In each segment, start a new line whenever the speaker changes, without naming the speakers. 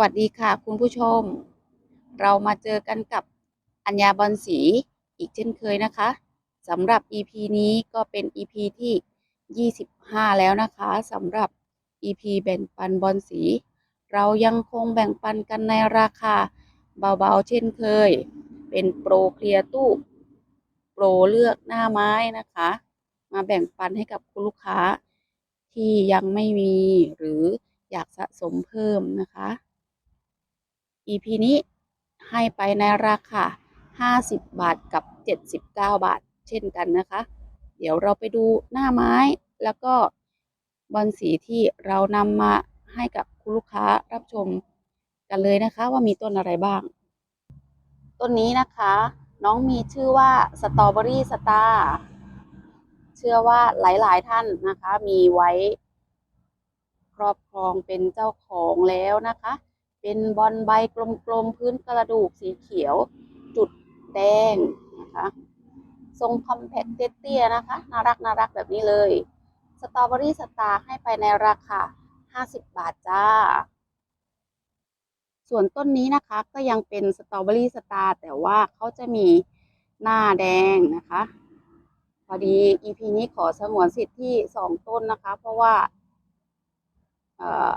วัสดีค่ะ คุณผู้ชม เรามาเจอกันกับอัญญาบอลศรีอีกเช่นเคยนะคะสำหรับ EP นี้ก็เป็น EP ที่ 25 แล้วนะคะสำหรับ EP แบ่งปันบอลสี เรายังคงแบ่งปันกันในราคาเบาๆ เช่นเคย เป็นโปรเคลียร์ตู้ โปรเลือกหน้าไม้นะคะ มาแบ่งปันให้กับคุณลูกค้าที่ยังไม่มีหรืออยากสะสมเพิ่มนะคะ EP นี้ให้ไปในราคา 50 บาทกับ 79 บาท เช่นกันนะคะ เดี๋ยวเราไปดูหน้าไม้แล้วก็บอลสีที่เรานำมาให้กับคุณลูกค้ารับชมกันเลยนะคะ ว่ามีต้นอะไรบ้าง ต้นนี้นะคะ น้องมีชื่อว่าสตรอเบอรี่สตาร์เชื่อว่าหลายๆท่านนะคะ มีไว้ ครอบครองเป็นเจ้าของแล้วนะคะ เป็นบอลใบกลมๆพื้นกระดูกสีเขียว จุดแดงนะคะทรงคอมแพคเตี้ยๆนะคะ น่ารักน่ารักแบบนี้เลย สตรอเบอรี่สตาร์ให้ไปในราคา 50 บาทจ้า ส่วนต้นนี้นะคะก็ยังเป็นสตรอเบอรี่สตาร์แต่ว่าเขาจะมีหน้าแดงนะคะ พอดี EP นี้ขอสงวนสิทธิ์ที่สองต้นนะคะ เพราะว่า เอ่อ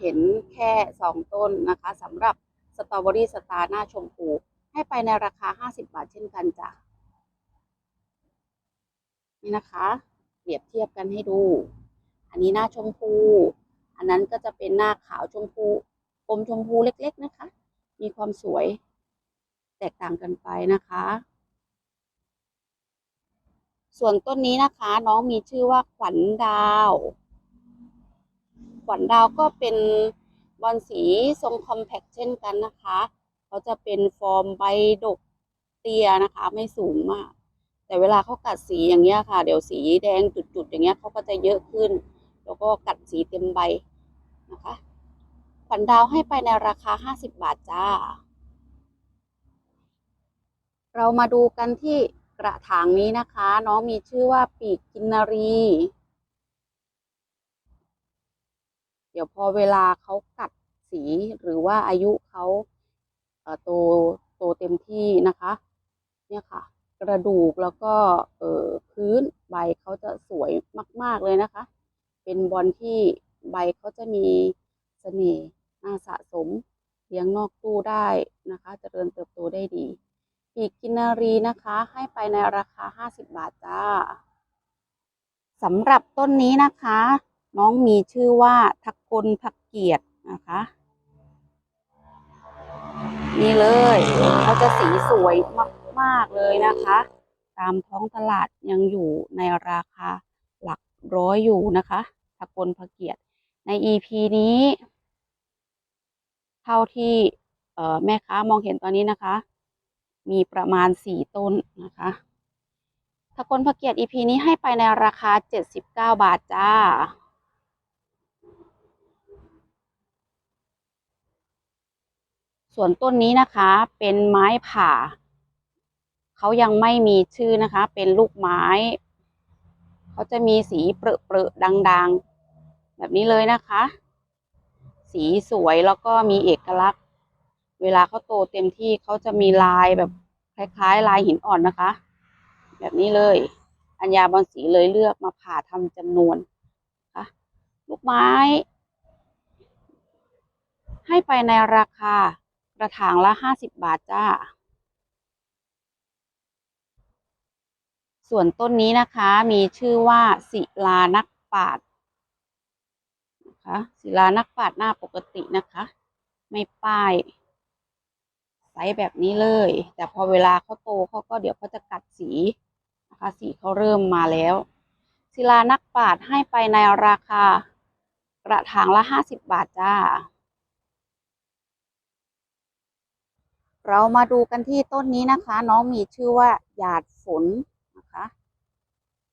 เห็นแค่สองต้นนะคะสำหรับสตรอเบอรี่สตาร์หน้าชมพูให้ไปในราคา 50 บาทเช่นกันจ้ะนี่นะคะ เปรียบเทียบกันให้ดู อันนี้หน้าชมพู อันนั้นก็จะเป็นหน้าขาวชมพูอมชมพูเล็กๆนะคะ มีความสวยแตกต่างกันไปนะคะ ส่วนต้นนี้นะคะ น้องมีชื่อว่าขวัญดาว ขวัญดาวก็เป็นบอลสีทรงคอมแพคเช่นกันนะคะเขาจะเป็นฟอร์มใบดกเตี้ยนะคะ ไม่สูงมาก แต่เวลาเขากัดสีอย่างเงี้ยค่ะ เดี๋ยวสีแดงจุดๆอย่างเงี้ยเขาก็จะเยอะขึ้น แล้วก็กัดสีเต็มใบนะคะขวัญดาวให้ไปในราคา 50 บาทจ้า เรามาดูกันที่กระถางนี้นะคะ น้องมีชื่อว่าปีกกินนารี เดี๋ยวพอเวลาเขากัดสีหรือว่าอายุเขาโตโตเต็มที่นะคะ เนี่ยค่ะ กระดูกแล้วก็พื้นใบเขาจะสวยมาก ๆ เลยนะคะ เป็นบอลที่ใบเขาจะมีเสน่ห์น่าสะสมเลี้ยงนอกตู้ได้นะคะจเจริญเติบโตได้ดี ปีกกินนารีนะคะ ให้ไปในราคา 50 บาทจ้าสำหรับต้นนี้นะคะ น้องมีชื่อว่าทักกลทักเกียรตินะคะ นี่เลยเขาจะสีสวยมากๆเลยนะคะ ตามท้องตลาดยังอยู่ในราคาหลักร้อยอยู่นะคะทักกลทักเกียรติใน EP นี้ เท่าที่แม่ค้ามองเห็นตอนนี้นะคะ มีประมาณสี่ต้นนะคะทักกลทักเกียรติ EP นี้ให้ไปในราคา 79 บาทจ้า ส่วนต้นนี้นะคะเป็นไม้ผ่า เขายังไม่มีชื่อนะคะ เป็นลูกไม้ เขาจะมีสีเปรอะๆดังๆ แบบนี้เลยนะคะ สีสวยแล้วก็มีเอกลักษณ์ เวลาเขาโตเต็มที่เขาจะมีลายแบบคล้ายๆ ลายหินอ่อนนะคะ แบบนี้เลย อัญญาบอลสีเลยเลือกมาผ่าทำจำนวนนะลูกไม้ ให้ไปในราคา กระถางละห้าสิบบาทจ้า ส่วนต้นนี้นะคะมีชื่อว่าศิลานักปาดนะคะศิลานักปาดหน้าปกตินะคะ ไม่ป้ายไซส์แบบนี้เลย แต่พอเวลาเขาโตเขาก็เดี๋ยวเขาจะกัดสีนะคะสีเขาเริ่มมาแล้ว ศิลานักปาดให้ไปในราคากระถางละห้าสิบบาทจ้า เรามาดูกันที่ต้นนี้นะคะ น้องมีชื่อว่าหยาดฝนนะคะ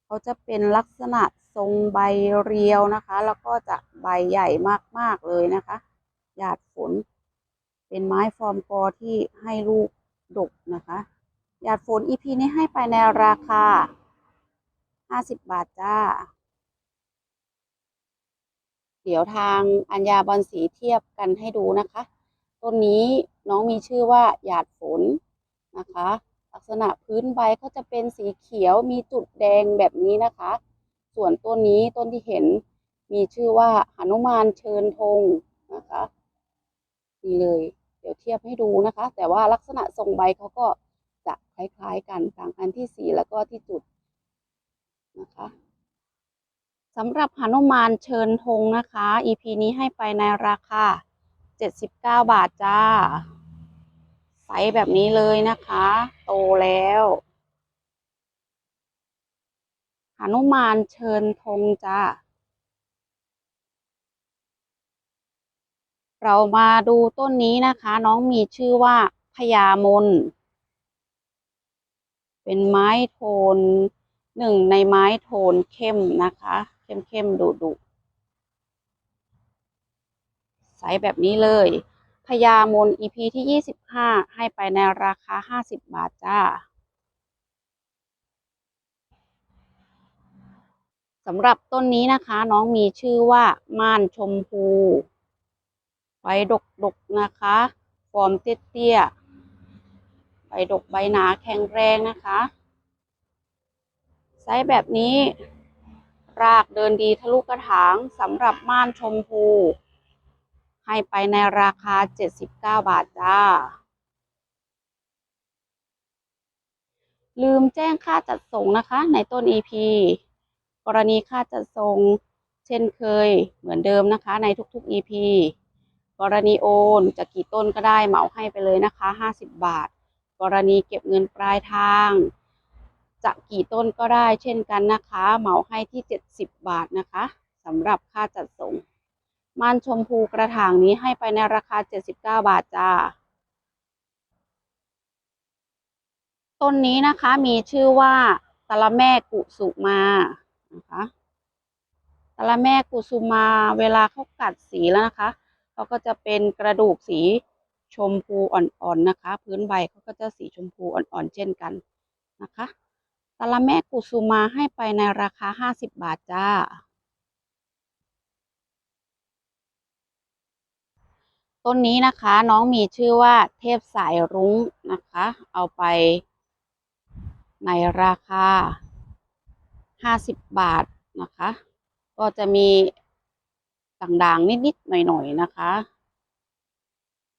เขาจะเป็นลักษณะทรงใบเรียวนะคะ แล้วก็จะใบใหญ่มากๆเลยนะคะ หยาดฝน เป็นไม้ฟอร์มกอที่ให้ลูกดกนะคะ หยาดฝนอีพีนี้ให้ไปในราคาห้าสิบบาทจ้า เดี๋ยวทางอัญญาบอลสีเทียบกันให้ดูนะคะ ต้นนี้ น้องมีชื่อว่าหยาดฝนนะคะ ลักษณะพื้นใบเขาจะเป็นสีเขียวมีจุดแดงแบบนี้นะคะ ส่วนต้นนี้ต้นที่เห็นมีชื่อว่าหนุมานเชิญธงนะคะนี่เลย เดี๋ยวเทียบให้ดูนะคะ แต่ว่าลักษณะทรงใบเขาก็จะคล้ายๆกันต่างกันที่สีแล้วก็ที่จุดนะคะสำหรับหนุมานเชิญธงนะคะ EP นี้ให้ไปในราคา 79บาทจ้าไซส์แบบนี้เลยนะคะ โตแล้วหนุมานเชิญธงจ้าเรามาดูต้นนี้นะคะ น้องมีชื่อว่าพญามน เป็นไม้โทนหนึ่งในไม้โทนเข้มนะคะ เข้มเข้มดุดุ ใสแบบนี้เลยพญามน EP ที่ยี่สิบห้าให้ไปในราคาห้าสิบบาทจ้าสำหรับต้นนี้นะคะ น้องมีชื่อว่าม่านชมพูใบดกดกนะคะ ฟอร์มเตี้ยๆใบดกใบหนาแข็งแรงนะคะ ไซส์แบบนี้ รากเดินดีทะลุกระถางสำหรับม่านชมพู ให้ไปในราคา 79 บาทจ้า ลืมแจ้งค่าจัดส่งนะคะ ในต้น EP กรณีค่าจัดส่ง เช่นเคยเหมือนเดิมนะคะ ในทุกๆ EP กรณีโอนจะกี่ต้นก็ได้เหมาให้ไปเลยนะคะ 50 บาท กรณีเก็บเงินปลายทาง จะกี่ต้นก็ได้เช่นกันนะคะ เหมาให้ที่ 70 บาทนะคะสำหรับค่าจัดส่ง ม่านชมพูกระถางนี้ให้ไปในราคา 79 บาทจ้า ต้นนี้นะคะมีชื่อว่าตะละแม่กุสุมานะคะตะละแม่กุสุมาเวลาเขากัดสีแล้วนะคะเขาก็จะเป็นกระดูกสีชมพูอ่อนๆนะคะ พื้นใบเขาก็จะสีชมพูอ่อนๆเช่นกันนะคะตะละแม่กุสุมาให้ไปในราคา 50 บาทจ้า ต้นนี้นะคะน้องมีชื่อว่าเทพสายรุ้งนะคะ เอาไปในราคา 50 บาทนะคะ ก็จะมีด่างๆ นิด ๆ หน่อย ๆ นะคะ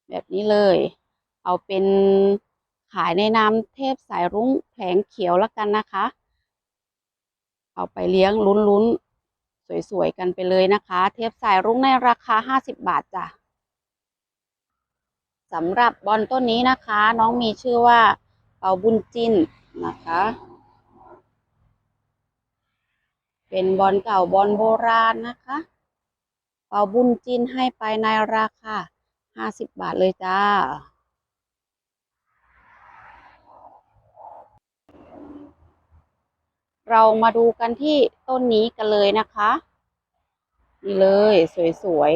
แบบนี้เลย เอาเป็นขายในนามเทพสายรุ้งแผงเขียวแล้วกันนะคะ เอาไปเลี้ยงลุ้น ๆ สวย ๆ กันไปเลยนะคะ เทพสายรุ้งในราคา 50 บาทจ้ะ สำหรับบอลต้นนี้นะคะ น้องมีชื่อว่าเปาบุญจินนะคะ เป็นบอลเก่าบอลโบราณนะคะ เปาบุญจินให้ไปในราคา50บาทเลยจ้า เรามาดูกันที่ต้นนี้กันเลยนะคะ นี่เลยสวย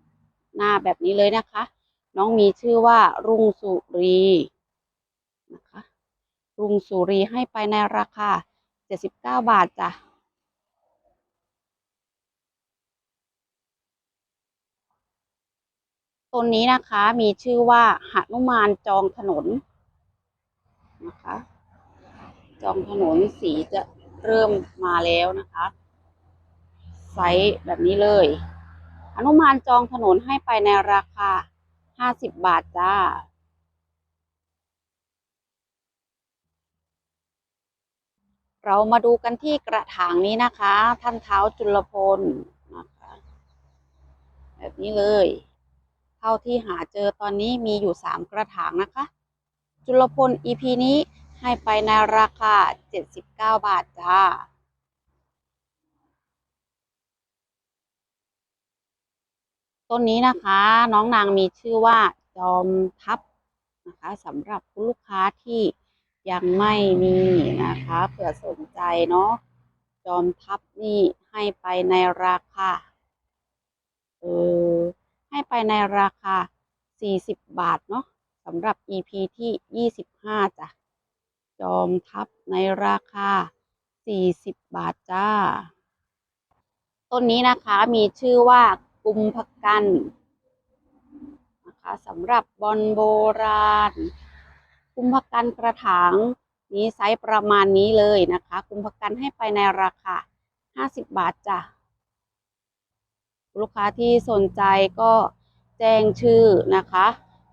ๆ หน้าแบบนี้เลยนะคะ น้องมีชื่อว่ารุ่งสุรีนะคะรุ่งสุรีให้ไปในราคา 79 บาทจ้ะต้นนี้นะคะมีชื่อว่าหนุมานจองถนนนะคะ จองถนนสีจะเริ่มมาแล้วนะคะไซส์แบบนี้เลยหนุมานจองถนนให้ไปในราคา 50บบาทจ้า เรามาดูกันที่กระถางนี้นะคะ ท่านเท้าจุลพลนะคะ แบบนี้เลย เท่าที่หาเจอตอนนี้มีอยู่3กระถางนะคะ จุลพล EP นี้ให้ไปในราคา 79 บาทจ้า ต้นนี้นะคะ น้องนางมีชื่อว่าจอมทัพนะคะสำหรับคุณลูกค้าที่ยังไม่มีนะคะเผื่อสนใจเนาะจอมทัพนี่ให้ไปในราคาเออให้ไปในราคา 40 บาทเนาะสำหรับ EP ที่ 25จ้ะจอมทัพในราคา 40 บาทจ้า ต้นนี้นะคะมีชื่อว่า กุมภกันนะคะสำหรับบอลโบราณกุมภกันกระถางนี้ไซส์ประมาณนี้เลยนะคะกุมภกันให้ไปในราคา 50 บาทจ้ะลูกค้าที่สนใจก็แจ้งชื่อนะคะ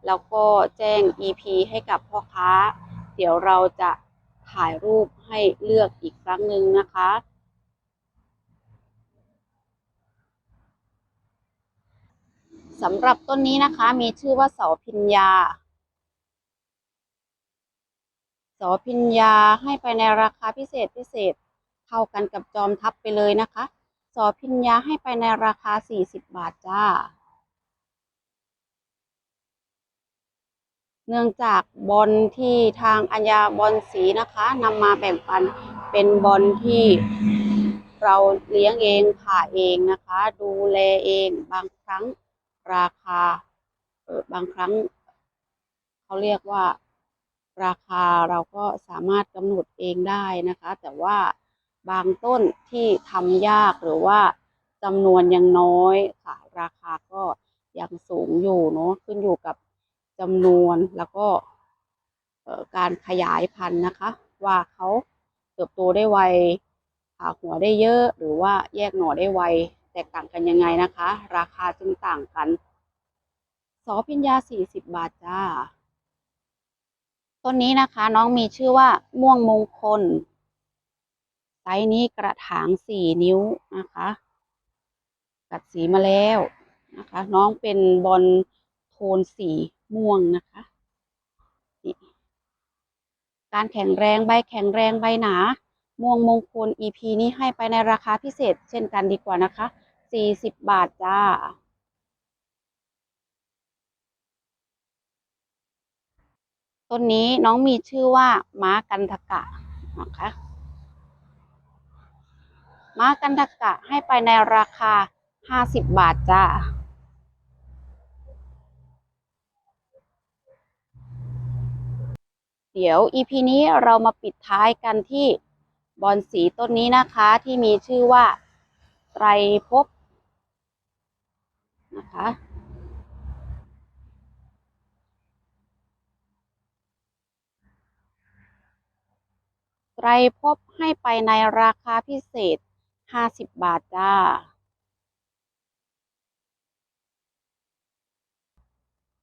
แล้วก็แจ้ง EP ให้กับพ่อค้า เดี๋ยวเราจะถ่ายรูปให้เลือกอีกครั้งหนึ่งนะคะ สำหรับต้นนี้นะคะ มีชื่อว่าเสาพิญญาเสาพิญญาให้ไปในราคาพิเศษพิเศษเท่ากันกับจอมทัพไปเลยนะคะเสาพิญญาให้ไปในราคา 40 บาทจ้า เนื่องจากบอลที่ทางอัญญาบอลสีนะคะนำมาแบ่งปันเป็นบอลที่เราเลี้ยงเองผ่าเองนะคะ ดูแลเองบางครั้ง ราคาบางครั้งเขาเรียกว่าราคาเราก็สามารถกำหนดเองได้นะคะ แต่ว่าบางต้นที่ทำยากหรือว่าจำนวนยังน้อยค่ะ ราคาก็ยังสูงอยู่เนาะขึ้นอยู่กับจำนวนแล้วก็การขยายพันธุ์นะคะ ว่าเขาเติบโตได้ไวผ่าหัวได้เยอะหรือว่าแยกหน่อได้ไว แตกต่างกันยังไงนะคะ ราคาจึงต่างกันสอพิญญาสี่สิบบาทจ้าต้นนี้นะคะน้องมีชื่อว่าม่วงมงคลไซส์นี้กระถางสี่นิ้วนะคะกัดสีมาแล้วนะคะ น้องเป็นบอลโทนสีม่วงนะคะการแข็งแรงใบแข็งแรงใบหนา ม่วงมงคล EP นี้ให้ไปในราคาพิเศษ เช่นกันดีกว่านะคะสี่สิบบาทจ้า ต้นนี้น้องมีชื่อว่าม้ากันทกะนะคะ ม้ากันทกะให้ไปในราคา 50 บาทจ้าเดี๋ยว EP นี้เรามาปิดท้ายกันที่ บอลสีต้นนี้นะคะที่มีชื่อว่าไตรภพนะคะ ไตรภพให้ไปในราคาพิเศษ 50 บาทจ้า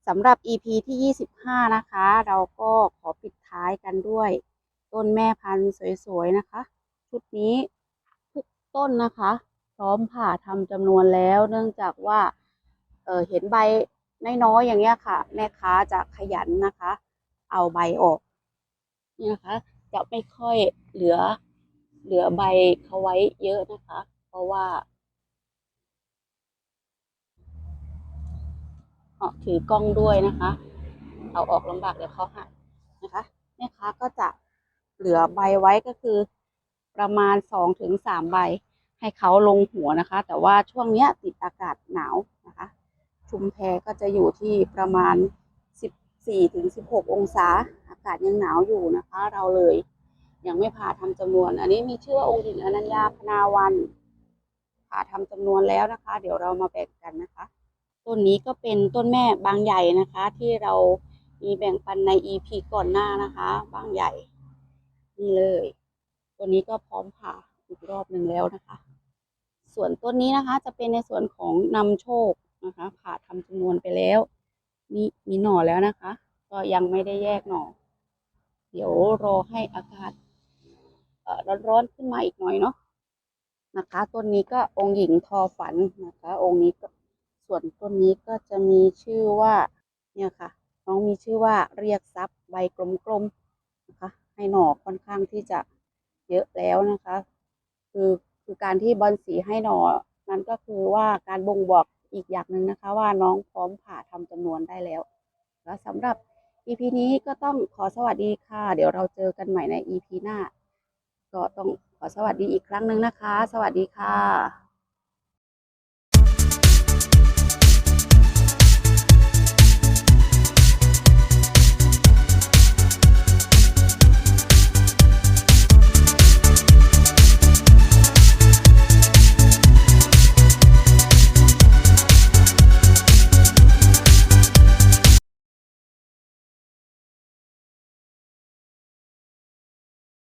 สำหรับ EP ที่ 25 นะคะ เราก็ขอปิดท้ายกันด้วย ต้นแม่พันธุ์สวยๆนะคะ ชุดนี้ทุกต้นนะคะ พร้อมผ่าทำจำนวนแล้ว เนื่องจากว่าเเห็นใบน้อยๆอย่างเงี้ยค่ะ แม่ค้าจะขยันนะคะ เอาใบออกนี่นะคะ จะไม่ค่อยเหลือเหลือใบเขาไว้เยอะนะคะ เพราะว่าถือกล้องด้วยนะคะ เอาออกลำบากเดี๋ยวเขาหักนะคะแม่ค้าก็จะ เหลือใบไว้ก็คือ ประมาณสองถึงสามใบ ให้เขาลงหัวนะคะ แต่ว่าช่วงเนี้ยติดอากาศหนาวนะคะ ชุมแพก็จะอยู่ที่ประมาณสิบสี่ถึงสิบหกองศา อากาศยังหนาวอยู่นะคะ เราเลย ยังไม่ผ่าทำจำนวน อันนี้มีชื่อว่าองค์หญิงอนัญญาพนาวันผ่าทำจำนวนแล้วนะคะ เดี๋ยวเรามาแบ่งกันนะคะ ต้นนี้ก็เป็นต้นแม่บางใหญ่นะคะ ที่เรามีแบ่งปันใน EP ก่อนหน้านะคะ บางใหญ่ นี่เลย ตัวนี้ก็พร้อมผ่าอีกรอบหนึ่งแล้วนะคะ ส่วนต้นนี้นะคะ จะเป็นในส่วนของนำโชคนะคะ ผ่าทำจำนวนไปแล้ว นี่มีหน่อแล้วนะคะ ก็ยังไม่ได้แยกหน่อ เดี๋ยวรอให้อากาศร้อนๆขึ้นมาอีกหน่อยเนาะนะคะต้นนี้ก็องค์หญิงทอฝันนะคะ องค์นี้ก็ส่วนต้นนี้ก็จะมีชื่อว่าเนี่ยค่ะ น้องมีชื่อว่าเรียกทรัพย์ใบกลมๆ ให้หน่อค่อนข้างที่จะเยอะแล้วนะคะ คือคือการที่บอลสีให้หน่อนั้นก็คือว่าการบ่งบอกอีกอย่างหนึ่งนะคะ ว่าน้องพร้อมผ่าทำจำนวนได้แล้วแล้วสำหรับ EP นี้ก็ต้องขอสวัสดีค่ะ เดี๋ยวเราเจอกันใหม่ใน EP หน้า ก็ต้องขอสวัสดีอีกครั้งหนึ่งนะคะ สวัสดีค่ะ